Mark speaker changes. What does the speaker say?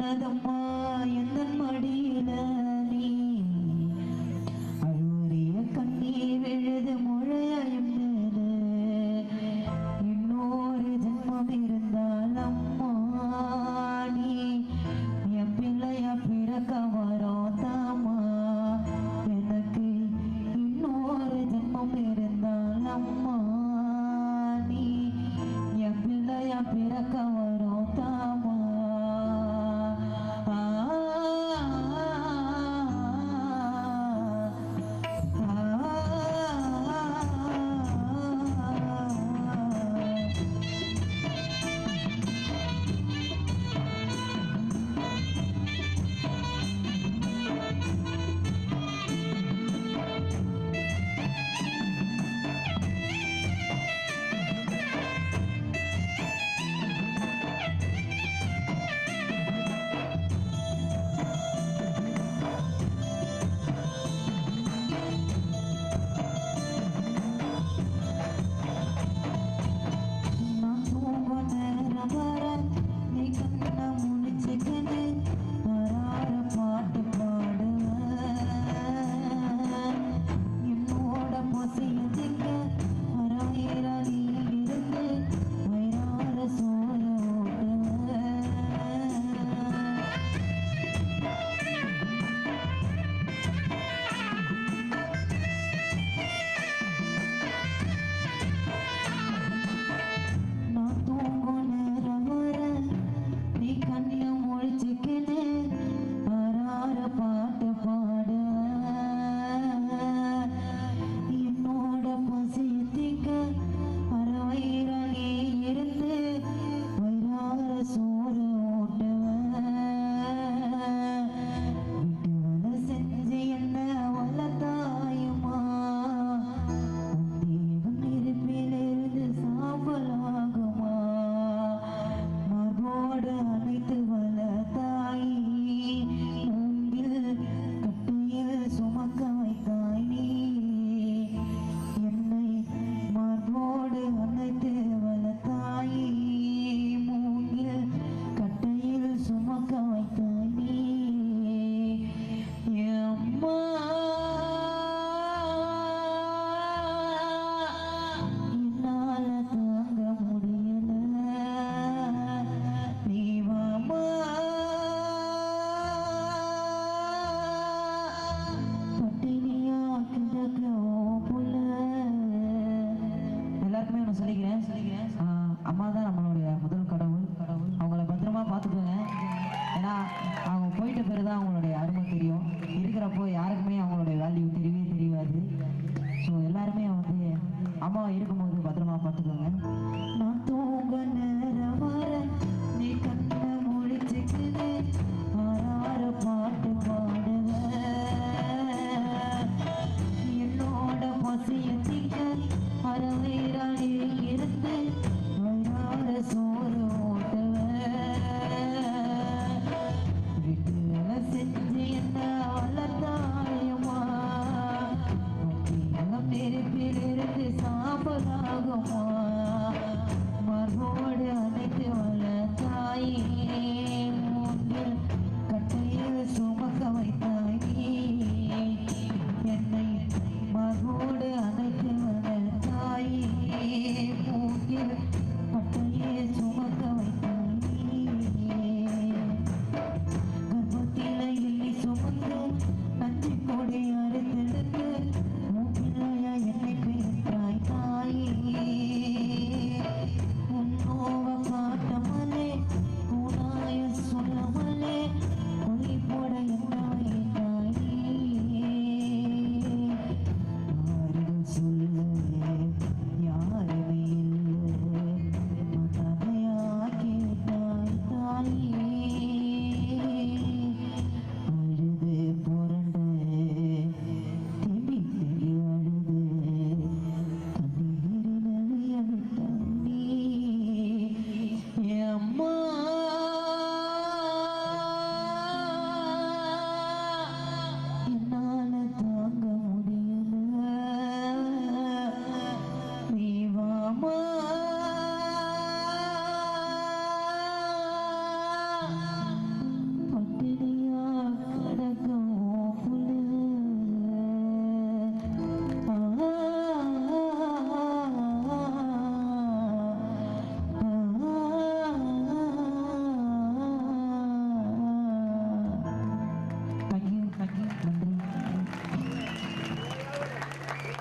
Speaker 1: சொன்னதம்மா எந்த மடியில நீ? அழுவறிய கண்ணீர் எழுது முழையும் இன்னொரு ஜென்மம் இருந்தால் அம்மா நீ என் பிள்ளைய பிறக்க வரோம் தாமா எனக்கு இன்னொரு ஜென்மம் இருந்தால் அம்மா நீ என் பிள்ளைய பிறக்க வரோம் சொல்கிறேன் சொல்கிறேன்